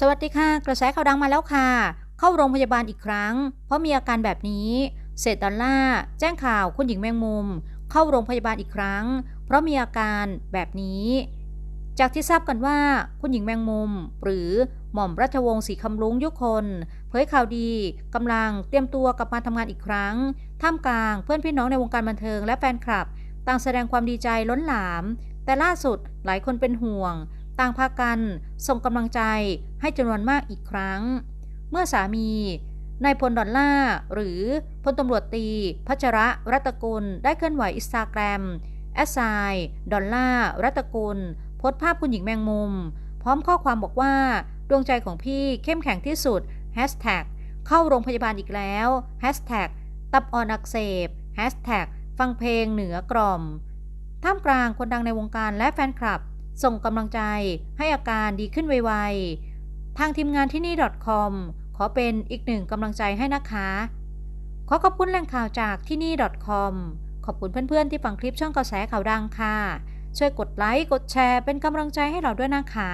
สวัสดีค่ะ กระแสข่าวดังมาแล้วค่ะ เข้าโรงพยาบาลอีกครั้ง เพราะมีอาการแบบนี้ เศษดอลลาแจ้งข่าวคุณหญิงแมงมุม เข้าโรงพยาบาลอีกครั้ง เพราะมีอาการแบบนี้ จากที่ทราบกันว่าคุณหญิงแมงมุม หรือหม่อมราชวงศ์ศรีคำลุงยุคนเผยข่าวดีกำลังเตรียมตัวกลับมาทำงานอีกครั้ง ท่ามกลางเพื่อนพี่น้องในวงการบันเทิงและแฟนคลับ ต่างแสดงความดีใจล้นหลาม แต่ล่าสุดหลายคนเป็นห่วง ต่างพากันส่งกำลังใจให้จำนวนมากอีกครั้ง เมื่อสามีนายพลดอลลาหรือพลตำรวจตี พัชระรัตกุลได้เคลื่อนไหวอินสตาแกรมแอสไซดอลลารัตกุลโพสภาพคุณหญิงแมงมุม พร้อมข้อความบอกว่า ดวงใจของพี่เข้มแข็งที่สุดแฮชแท็กเข้าโรงพยาบาลอีกแล้วแฮชแท็กตับอ่อนอักเสบแฮชแท็กฟังเพลงเหนือกล่อม ท่ามกลางคนดังในวงการและแฟนคลับ ส่งกำลังใจให้อาการดีขึ้นไวๆ ทางทีมงานที่นี่ .com ขอเป็นอีกหนึ่งกำลังใจให้นะคะ ขอขอบคุณแหล่งข่าวจากที่นี่ .com ขอบคุณเพื่อนๆ ที่ฟังคลิปช่องกระแสข่าวดังค่ะ ช่วยกดไลค์ กดแชร์เป็นกำลังใจให้เราด้วยนะคะ